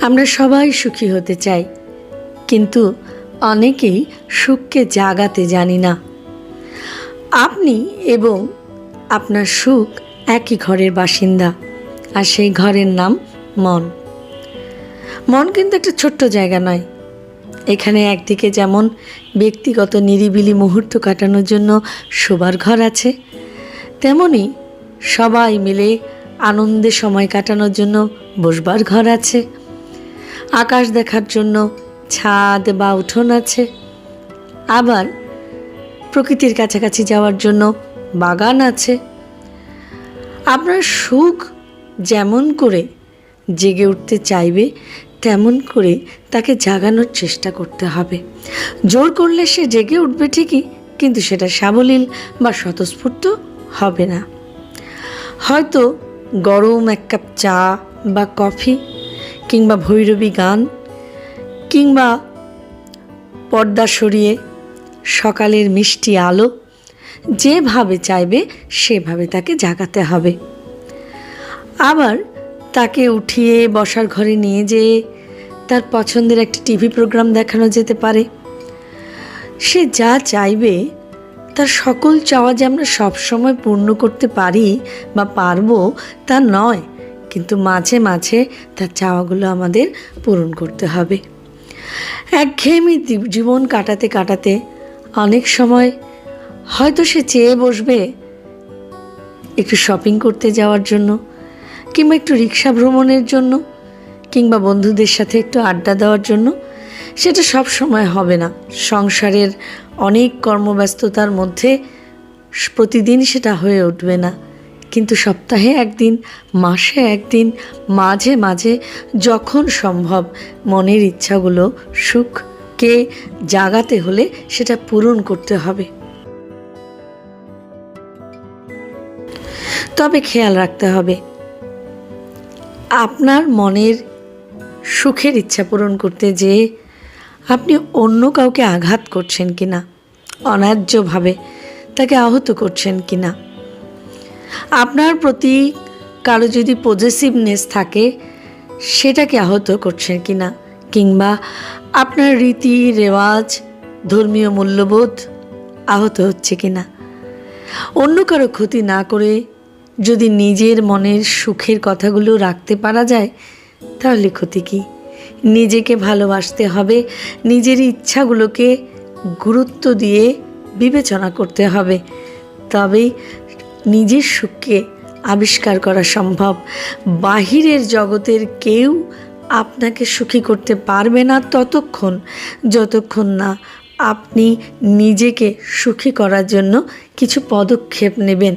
আমরা সবাই সুখী হতে চাই। কিন্তু অনেকেই সুখকে জাগাতে জানি না। আপনি এবং আপনার সুখ একই ঘরের বাসিন্দা, আর সেই ঘরের নাম মন। মন কিন্তু একটা ছোট্ট জায়গা নয়। এখানে একদিকে যেমন ব্যক্তিগত নিরিবিলি মুহূর্ত কাটানোর জন্য শোবার ঘর আছে, তেমনি সবাই মিলে আনন্দে সময় কাটানোর জন্য বসবার ঘর আছে। আকাশ দেখার জন্য ছাদ বা উঠোন আছে। আবার প্রকৃতির কাছাকাছি যাওয়ার জন্য বাগান আছে। আপনার সুখ যেমন করে জেগে উঠতে চাইবে, তেমন করে তাকে জাগানোর চেষ্টা করতে হবে। জোর করলে সে জেগে উঠবে ঠিকই, কিন্তু সেটা সাবলীল বা স্বতঃস্ফূর্ত হবে না। হয়তো গরম এক কাপ চা বা কফি কিংবা ভৈরবী গান, কিংবা পর্দা সরিয়ে সকালের মিষ্টি আলো, যেভাবে চাইবে সেভাবে তাকে জাগাতে হবে। আবার তাকে উঠিয়ে বসার ঘরে নিয়ে যেয়ে তার পছন্দের একটি টিভি প্রোগ্রাম দেখানো যেতে পারে। সে যা চাইবে, তার সকল চাওয়া যে আমরা সবসময় পূর্ণ করতে পারি বা পারব তা নয়। কিন্তু মাঝে মাঝে তার চাওয়াগুলো আমাদের পূরণ করতে হবে। একঘেয়েমি জীবন কাটাতে কাটাতে অনেক সময় হয়তো সে চেয়ে বসবে একটু শপিং করতে যাওয়ার জন্য কিংবা একটু রিক্সা ভ্রমণের জন্য কিংবা বন্ধুদের সাথে একটু আড্ডা দেওয়ার জন্য। সেটা সব সময় হবে না। সংসারের অনেক কর্মব্যস্ততার মধ্যে প্রতিদিন সেটা হয়ে উঠবে না। কিন্তু সপ্তাহে একদিন, মাসে একদিন, মাঝে মাঝে যখন সম্ভব মনের ইচ্ছাগুলো সুখকে জাগাতে হলে সেটা পূরণ করতে হবে। তবে খেয়াল রাখতে হবে, আপনার মনের সুখের ইচ্ছা পূরণ করতে যেয়ে আপনি অন্য কাউকে আঘাত করছেন কিনা, অন্যায্যভাবে তাকে আহত করছেন কিনা আপনার প্রতি কারও যদি পজেসিভনেস থাকে সেটাকে আহত করছেন কিনা? কিংবা আপনার রীতি, রেওয়াজ, ধর্মীয় মূল্যবোধ আহত হচ্ছে কি না অন্য কারও ক্ষতি না করে যদি নিজের মনের সুখের কথাগুলো রাখতে পারা যায়, তাহলে ক্ষতি কী? নিজেকে ভালোবাসতে হবে, নিজের ইচ্ছাগুলোকে গুরুত্ব দিয়ে বিবেচনা করতে হবে। তবেই নিজের সুখকে আবিষ্কার করা সম্ভব। বাহিরের জগতের কেউ আপনাকে সুখী করতে পারবে না ততক্ষণ, যতক্ষণ না আপনি নিজেকে সুখী করার জন্য কিছু পদক্ষেপ নেবেন।